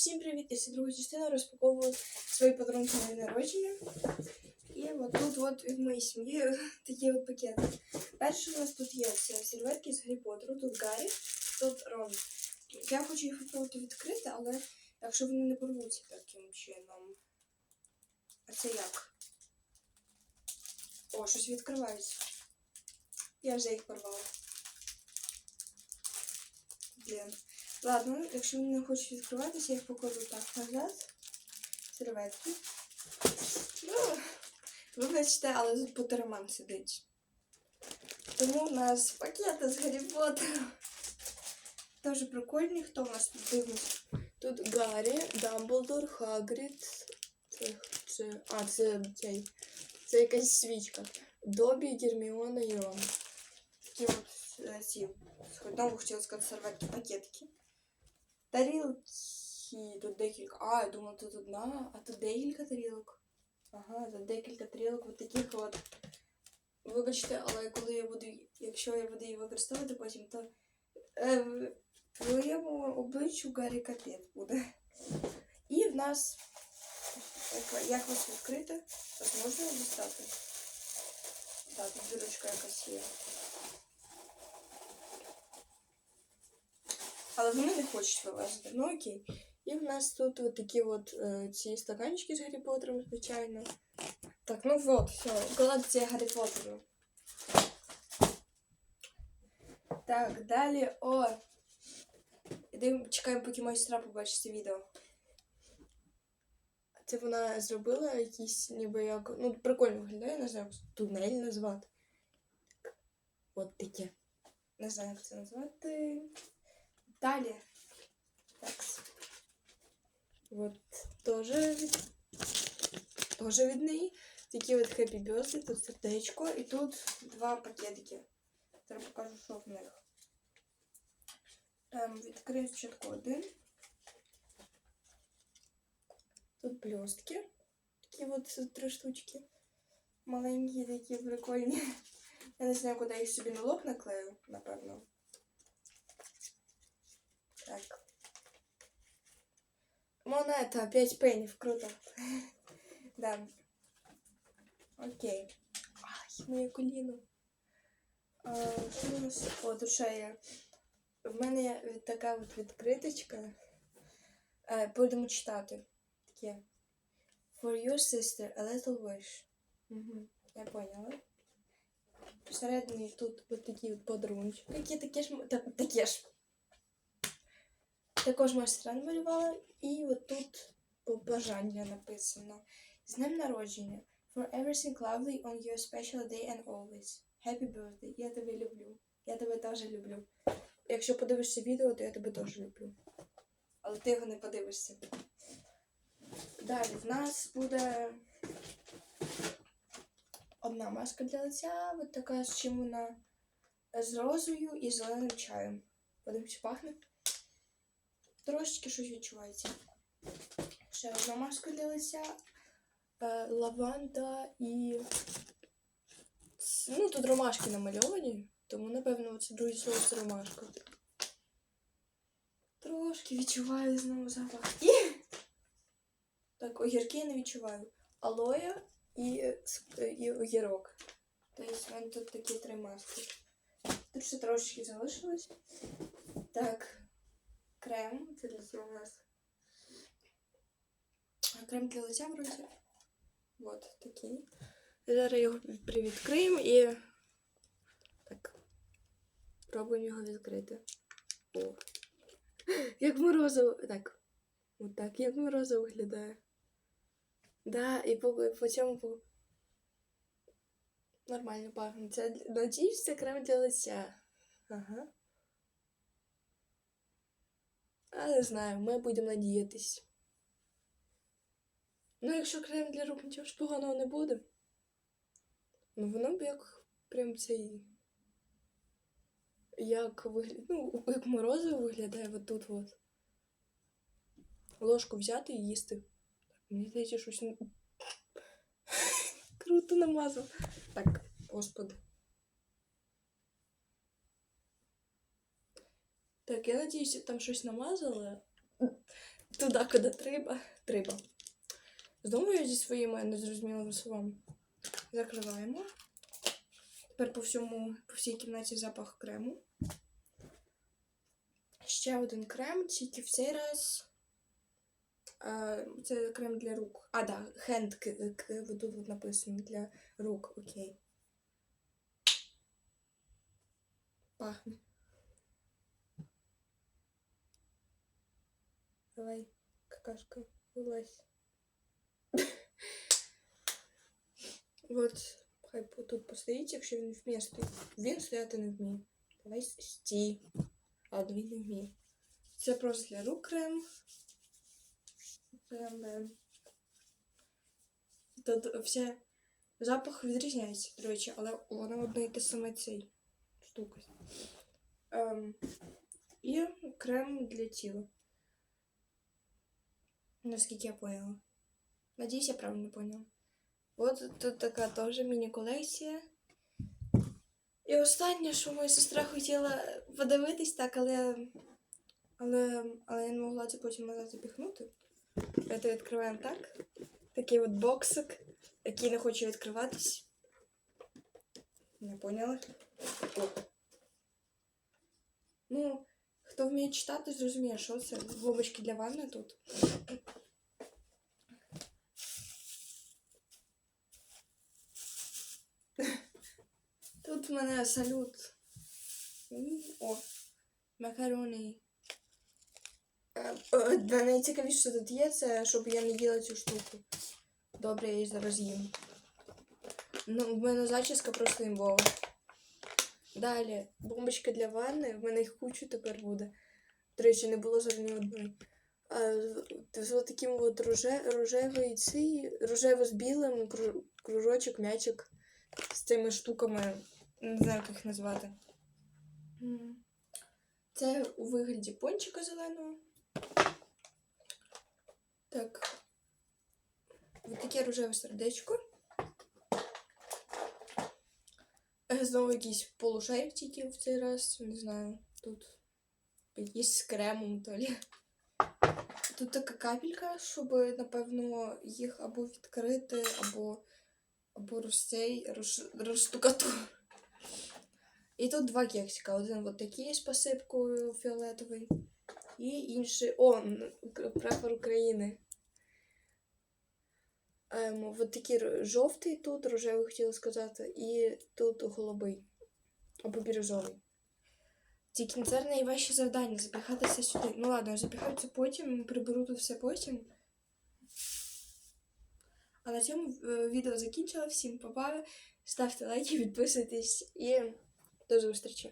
Всім привіт! І це друга частина розпаковую свої подарунки на народження. І от тут от від моєї сім'ї такі от пакети. Перший у нас тут є це серветки з Гаррі Поттеру, тут Гаррі, тут Рон. Я хочу їх спробувати відкрити, але якщо вони не порвуться таким чином. А це як? О, щось відкривається. Я вже їх порвала. Блін. Ладно, якщо вони не хочуть відкриватися, я їх покладу так назад. Серветки. Ну, вибачте, але тут потерман сидить. Тому у нас пакети з Гаррі Поттером. Дуже прикольні, хто у нас тут дивиться. Тут Гаррі, Дамблдор, Хагрід. Це, це, а, це цей. Це якась свічка. Добі, Герміона і Рон. Такі от е, ці. Знову хотіла сказати серветки, пакетики. Тарілки. Тут декілька. А, я думала, тут одна, а тут декілька тарілок. Ага, тут декілька тарілок от таких от. Вибачте, але коли я буду, якщо я буду її використовувати потім, то е, твоєму обличчю Гаррі капець буде. І в нас. Як, як вас відкрити? Ось можна його дістати? Так, тут дірочка якась є. Але вони не хочуть вилазити. Ну окей. І в нас тут от такі от е, ці стаканчики з Гаррі Поттером, звичайно. Так, ну вот, все, колекція Гаррі Поттеру. Так, далі. О! Ідемо, чекаємо, поки моя сестра побачить це відео. Це вона зробила якісь ніби як. Ну, прикольно виглядає, не знаю, тунель назвати. От таке. Не знаю, як це назвати. Далі. Так. Вот тоже тоже від неї. Такі от Happy Birthday, тут сердечко і тут два пакетики. Зараз покажу, що в них. Ем, відкрию спочатку один. Тут блістки. Такі от три штучки. Маленькі, такі прикольні. Я не знаю, куди їх собі на лоб наклею, напевно. Так. Монета, 5 пенів, круто. да. Окей. Ай, моє коліно. А, що у нас? О, ще є. В мене є така от відкриточка. Е, будемо читати. Таке. For your sister, a little wish. Угу. Я поняла. Всередині тут от такі подарунки. Які такі ж. Такі ж. Також моя сестра намалювала, і от тут побажання написано. З днем народження. For everything lovely on your special day and always. Happy birthday. Я тебе люблю. Я тебе теж люблю. Якщо подивишся відео, то я тебе теж люблю. Але ти його не подивишся. Далі в нас буде одна маска для лиця, от така з чим вона з розою і зеленим чаєм. Подивимось, пахне. Трошечки щось відчувається. Ще одна маска для лиця. Е, лаванда і. Ну, тут ромашки намальовані, тому, напевно, це слово це ромашка. Трошки відчуваю знову запах. І... Так, огірки я не відчуваю. Алоя і, і огірок. Тобто в мене тут такі три маски. Тут ще трошечки залишилось. Так, крем. Це для цього у нас. Крем для лиця вроді. Вот такий. Зараз його привідкриємо і. Так. Пробуємо його відкрити. О. Як морозиво. Так. Отак, як морозиво виглядає. Да, і по, по цьому по... нормально пахне. Це надіюсь, це крем для лиця. Ага. А не знаю, ми будемо надіятись. Ну, якщо крем для рук нічого ж поганого не буде. Ну, воно б як прям цей. Як виглядає. Ну, як морозиво виглядає отут от. Ложку взяти і їсти. Мені здається, щось круто намазав. Так, господи. Так, я надіюся, там щось намазала. туди, куди треба. Треба. Знову я зі своїми незрозумілими словами. Закриваємо. Тепер по всьому, по всій кімнаті запах крему. Ще один крем, тільки в цей раз. А, це крем для рук. А, да, hand, к- к- тут написано для рук, окей. Пахне. Давай, какашка, вылазь. Вот, хай тут постоїть, якщо він вміє стоїть. Він стояти не вміє. Давай стій. А він не вміє. Це просто для рук крем. Да. Тут все запах відрізняється, до речі, але воно одне і те саме цей штука. Ем, і крем для тіла. Наскільки я поняла. Надіюсь, я правильно поняла. От тут така теж міні-колекція. І останнє, що моя сестра хотіла подивитись так, але. Але, але я не могла це потім назад запіхнути. Це відкриваємо так. Такий от боксик, який не хоче відкриватись. Не поняла? Ну, хто вміє читати, зрозуміє, що це. Губочки для ванни тут. В мене салют. О, макарони. Е, е, Найцікавіше, що тут є, це щоб я не їла цю штуку. Добре, я її зараз їм. Ну, в мене зачіска просто імбова. Далі, бомбочка для ванни, в мене їх кучу тепер буде. До речі, не було зараз ні одної. З таким от роже, рожевий цей, рожево з білим, кружочок, м'ячик з цими штуками. Не знаю, як їх назвати. Це у вигляді пончика зеленого. Так. Ось таке рожеве сердечко. Е, Знову якийсь полушарик тільки в цей раз, не знаю. Тут якийсь з кремом то лі. Тут така капелька, щоб, напевно, їх або відкрити, або, або розцей, роз. І тут два кексика. Один от такий з посипкою фіолетовий. І інший. О, прапор України. Ем, от такий жовтий тут, рожевий хотіла сказати, і тут голубий. Або бірюзовий. Тільки це найважче завдання запіхатися сюди. Ну ладно, запіхаю потім, приберу тут все потім. А на цьому е, відео закінчила. Всім па-па. Ставте лайки, підписуйтесь і до зустрічі.